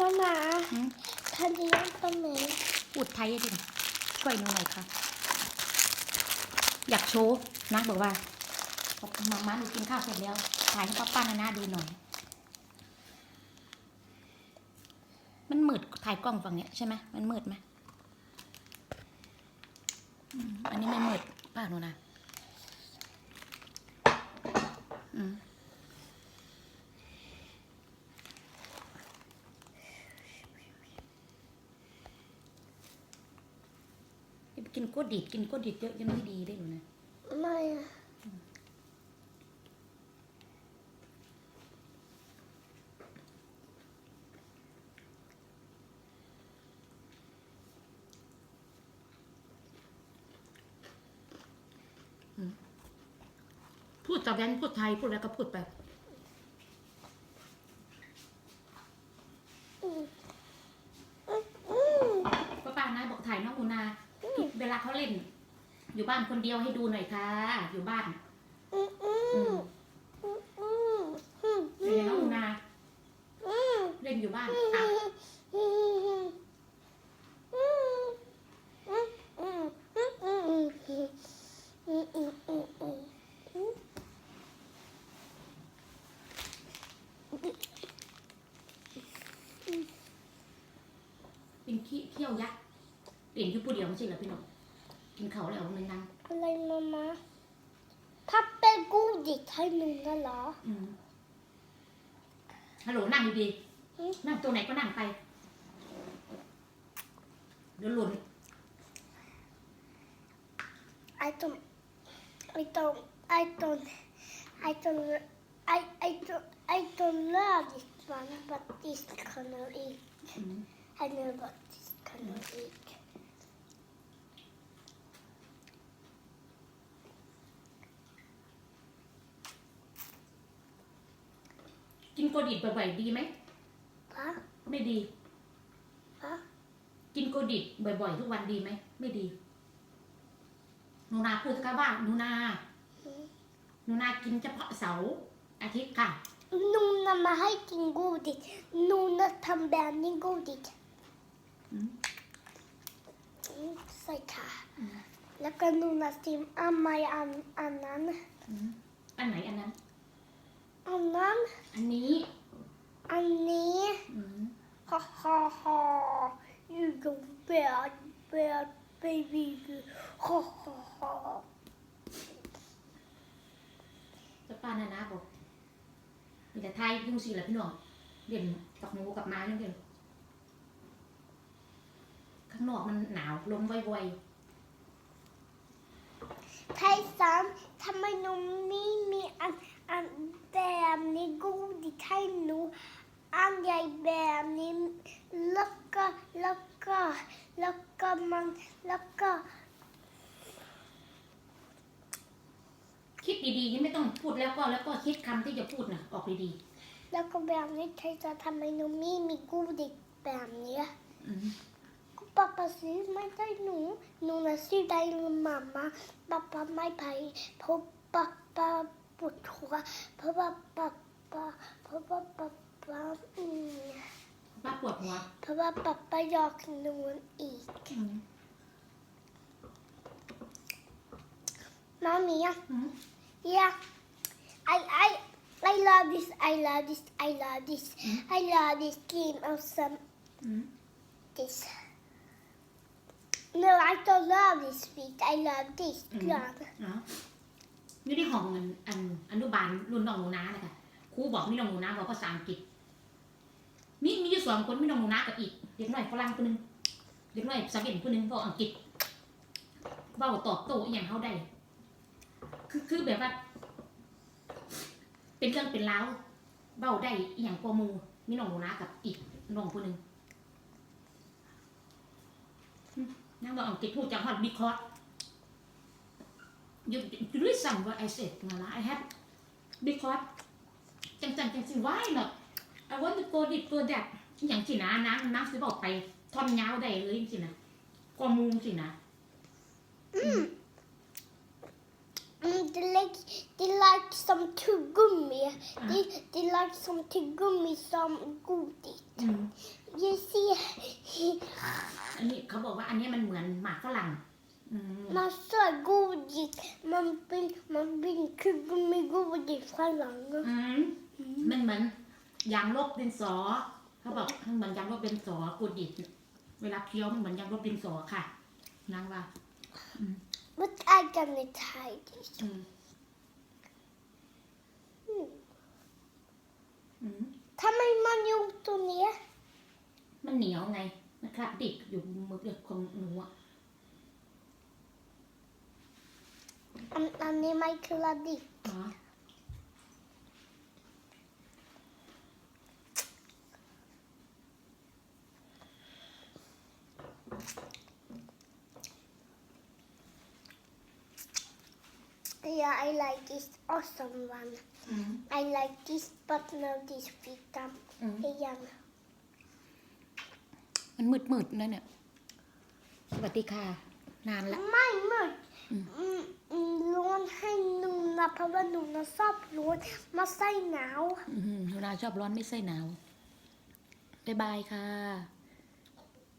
Mamma, หืม kan du hjälpa mig? พูดไทยดิช่วยหนูหน่อยค่ะ อยากโชว์นะบอกว่าบอกมาม่าหนูกินข้าวเสร็จแล้ว ถ่ายให้ป้าป้านานาดูหน่อย มันมืดถ่ายกล้องฝั่งเนี้ยใช่ไหมมันมืดไหมอืมอันนี้ไม่มืดป้าหนูนะอืมอย่า ไปกินโกดิดกินโกดิดเยอะยังไม่ดีได้หนูนะ Maja. พูดกับแบนพูดไทยพูดแล้วก็พูดไป Mm. Mm. ป้าป้านะบอกถ่ายน้องอุนา เขาเล่น อยู่บ้านคนเดียวให้ดูหน่อยค่ะ อยู่บ้านเป็นไงน้องอุนาเล่นอยู่บ้านอะเป็นขี้เขี้ยวยักษ์เด่นยู่ผู้เดียวไม่ใช่เหรอพี่หนุ่ม กินเขาวแล้วเอาเงินนังอะไร mamma? Pappa är godis här nu eller? อืมฮัลโหลนั่งดีอืม ๆนั่งตรงไหนก็นั่งไป เดี๋ยวหล่น I don't, I don't, I don't, I don't, I, I don't, I don't love this one, but this kind of eat. อืม I know what this kind of eat. กิน โกดิดบ่อยๆดีไหม Va? ไม่ดี Va? กินโกดิดบ่อยๆ ทุกวันดีไหมไม่ดีหนูนาพูดกับว่าหนูนา Mm. หนูนากินเฉพาะเสาร์อาทิตย์ค่ะ Nona med hiking godis. Nona tar bärning godis. อืม Mm, Säg här. Mm. Jag kan Nona sim amma i an, annan. อืมอันไหนอันนั้น Annan. อันนี้ Annie. อืม Ha ha ha. You go bad, bad baby. Ha ha ha. แล้วป้านานาบอกมีแต่ไทยยุ่งสิแหละพี่น้องเรียนกับหนูกับไม้นั่นเองข้างนอกมันหนาวลมไว Tejsan, ta mig nog ดดีๆนี่ไม่ต้องพูดแล้วก็แล้วก็คิดคำที่จะพูดนะออกดี Locka bärning, tejsan, ta mig nog mimi godis bärning. ๆอืม Pappa syr mig dig nu. Nona syr dig med mamma. Pappa mig paj. På pappa på tåa. På pappa, på pappa, mm. ป้าปวดหัวเพราะว่าป๊าป๊าอยากนอนอีกอืมมามีอะ อืม yeah I I I love this I love this I love this I love this game of some อืม this no I don't love this sweet I love this อืม grand อ๋อนี่ที่ห้องอันอันอนุบาลรุ่นน้องหนูนานะคะครูบอกมีน้องหนูนาบอกภาษาอังกฤษ มีมีอยู่สองคนมีน้องหนูนากับอีกเด็กน้อยฝรั่งคนหนึงเด็กน้อยสวีเดนคนหนึงบอกอังกฤษเว้าตอบโต้อหย่างเขาได้ คือคือแบบว่า เป็นเรื่องเป็นราวเบ้าได้อหย่างกว่าหมูมีน้องหนูนากับอีกน้องคนหนึงอืมนางบอกอังกฤษพูดจากฮอตบิคอส you you listen what I said มาละ I have because จังจังจังสิ why not I want to go this go that อหย่างสินะนางนางสิบอกไปทอนยาวได้เลยจริงๆนะกว่ามูสินะ Mm, they like they like some tuggummi. They they like some tuggummi, some godis. อืม You see, อันนี้เขาบอกว่าอันนี้มันเหมือนหมากฝรั่งอืม man så godis. Man blir man blir tuggummi godis från landet. อืมมันเหมือนยางลบดินสอ เขาบอกมันเหมือนยางลบดินสอกูดิดเวลาเคี้ยวมันเหมือนยางลบดินสอค่ะนางว่าอืม gonna try this. อืม Mm. อืม ทำไมมันอยู่ตรงเนี้ย มันเหนียวไงนะครับดิบอยู่มือเดียวของหนูอ่ะ อันอันนี้ไม่คือลาดิ อ๋อ Yeah, I like this awesome one. อืม I like this but no this vitam. อืม Igen. มันมืดมืดๆนะเนี่ย สวัสดีค่ะ นานละ ไม่มืดอืมอืมอืมร้อนให้หนูนะเพราะว่าหนูนะชอบร้อนมาใส่หนาว อืมหนูนาชอบร้อนไม่ใส่หนาว บ๊ายบายค่ะ